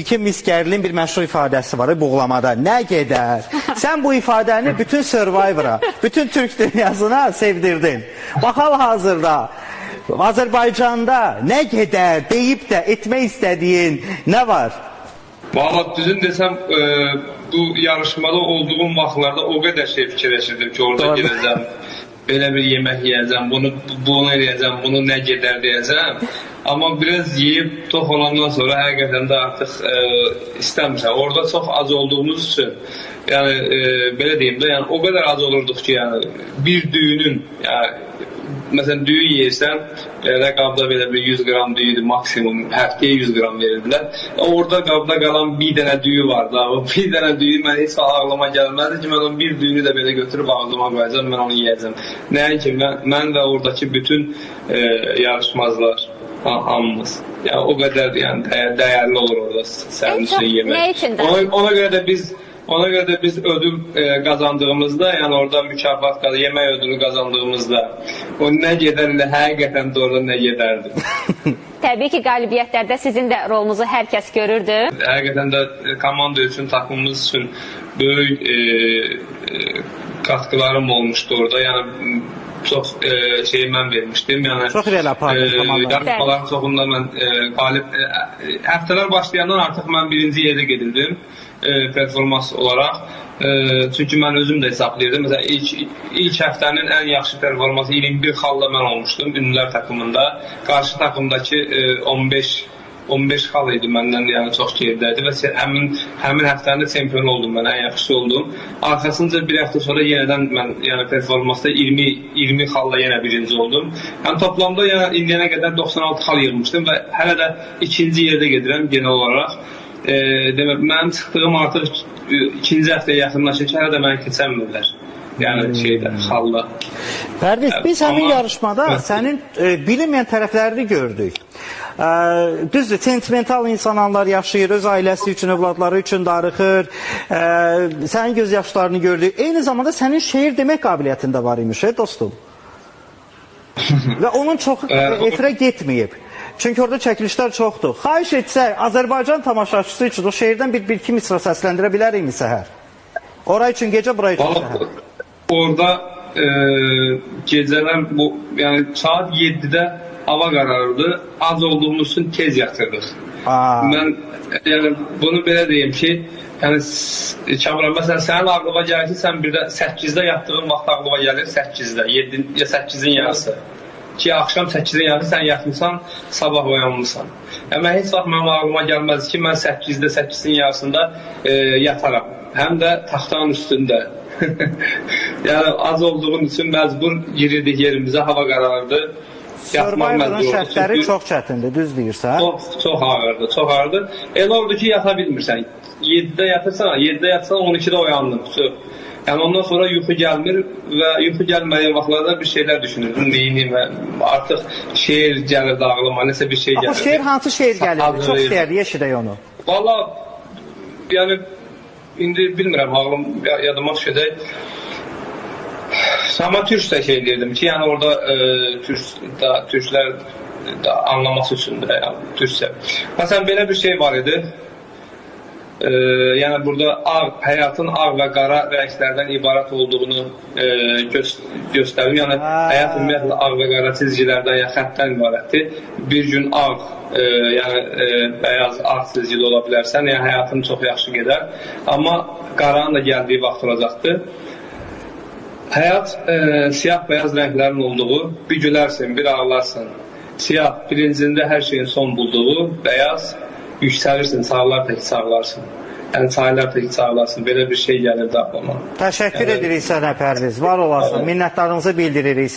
İlkin Miskərlin bir məşhur ifadəsi var buğlamada. Nə gedər? Sən bu ifadəni bütün Survivor-a, bütün Türk dünyasına sevdirdin. Bax hal-hazırda Azərbaycanda nə gedər deyib də etmək istədiyin nə var? Valla düzün desem e, bu yarışmada olduğum vaxtlarda o kadar şey fikirləşirdim ki orada gedəcəm. Belə bir yemək yeyəcəm, bunu bunu eləyəcəm, bunu nə gedər deyəcəm. Amma biraz yeyib tox olandan sonra həqiqətən də artıq e, istəmirsən. Orada çox az olduğumuz üçün yəni e, belə deyim də, yəni o qədər az olurduq ki, yəni bir düyünün yəni Məsələn, düyü yeyirsən, belə qabda belə bir 100 qram düyüdür maksimum, həftəyə 100 qram verirdilər. E, Orada qabda qalan bir dənə düyü vardı. O bir dənə düyü mən heç ağlıma gəlməzdi ki, mən onun bir düyünü də belə götürüb ağzıma qoyacağam, mən onu yeyəcəm. Nəinki mən, mən və oradakı bütün e, yarışmazlar ha- hamımız. Yəni o qədər yəni dəy- dəyərli olur orada sənin üçün yemək. Ona, ona görə də biz ona görə də biz ödül e, qazandığımızda, yəni orada mükafat qaz yemək ödülü qazandığımızda o nə gedər ilə həqiqətən də orada nə gedərdi. Təbii ki, qalibiyyətlərdə sizin də rolunuzu hər kəs görürdü. həqiqətən də e, komanda üçün, takımımız üçün böyük e, e, katkılarım olmuşdu orada. Yəni çox e, şey mən vermişdim. Yəni Çox irəli apardın komandanı. yarışmaların çoxunda mən e, qalib e, e, həftələr başlayandan artıq mən birinci yerə gedirdim e, performans olaraq. E, çünki mən özüm də hesablayırdım. Məsələn ilk ilk həftənin ən yaxşı performansı 21 xalla mən olmuşdum ünlülər takımında. Qarşı takımdakı e, 15 15 xal idi məndən, yəni çox geridədir və se- həmin həmin həftənin də çempion oldum mən, ən yaxşısı oldum. Arxasınca bir həftə sonra yenidən mən yəni performansda 20 20 xalla yenə birinci oldum. Yəni toplamda yəni indiyənə qədər 96 xal yığmışdım və hələ də ikinci yerdə gedirəm genel olaraq. E, demək mənim çıxdığım artıq ikinci həftəyə yaxınlaşır ki, hələ də məni keçənmirlər. Yəni şeydə, xalla. Pərviz, biz həmin Amma- yarışmada Hə. sənin e, bilinməyən tərəflərini gördük. E, düzdür, sentimental insanlar yaşayır, öz ailəsi üçün, övladları üçün darıxır. E, sənin göz yaşlarını gördük. Eyni zamanda sənin şeir demək qabiliyyətin də var imiş, e, dostum. Və onun çoxu Ə, efirə getməyib. Çünki orada çəkilişlər çoxdur. Xahiş etsək, Azərbaycan tamaşaçısı üçün o şeirdən bir, bir iki misra səsləndirə bilərikmi səhər? Ora üçün gecə, bura üçün səhər. orada e, gecələr bu yəni saat 7-də hava qararırdı. Az olduğumuz üçün tez yatırdıq. Aa. Mən yəni bunu belə deyim ki, yəni Kamran məsələn sənin ağlına gəlir ki, sən bir də 8-də yatdığın vaxt ağlına gəlir 8-də, 7 ya 8-in yarısı. Ki axşam 8-in yarısı sən yatmısan, sabah oyanmısan. Yəni mən heç vaxt mənim ağlıma gəlməz ki, mən 8-də 8-in yarısında e, yataram. Həm də taxtanın üstündə. yəni az olduğum üçün məcbur girirdik yerimizə, hava. Yatmaq Survivor'ın şərtləri Çünki- çox çətindir, düz deyirsən. Çox, çox ağırdı, çox ağırdı. Elə oldu ki, yata bilmirsən. 7-də yatırsan, 7-də yatsan 12-də oyandın. Söz. Yəni ondan sonra yuxu gəlmir və yuxu gəlmədiyi vaxtlarda bir şeylər düşünürdüm. Neyini və artıq şeir gəlirdi ağlıma, nəsə bir şey Axı gəlirdi. şeir hansı şeir gəlirdi? Çox Hazırlayırdım. istəyərdi, eşidək onu. Valla yəni indi bilmirəm ağlım ya- yadıma düşəcək. Amma türkcə şey deyirdim ki, yəni orada e, türk da türklər da anlaması üçün də yəni türkcə. Məsələn belə bir şey var idi. E, yəni burada ağ, həyatın ağ və qara rənglərdən ibarət olduğunu e, göz, göstərir. Yəni Ha. həyat ümumiyyətlə ağ və qara çizgilərdən, yəni xəttdən ibarətdir. Bir gün ağ, e, yəni e, bəyaz ağ çizgili ola bilərsən, yəni həyatın çox yaxşı gedər. Amma qaranın da gəldiyi vaxt olacaqdır. Həyat e, siyah-bəyaz rənglərin olduğu, bir gülərsən, bir ağlarsan. Siyah bilincində hər şeyin son bulduğu, bəyaz yüksəlirsən, çağlar tək çağlarsın. Yəni çaylar tək çağlarsın. Belə bir şey gəlirdi ağlıma. Təşəkkür Yəni- edirik sənə Pərviz. Var olasın. Minnətdarlığımızı bildiririk.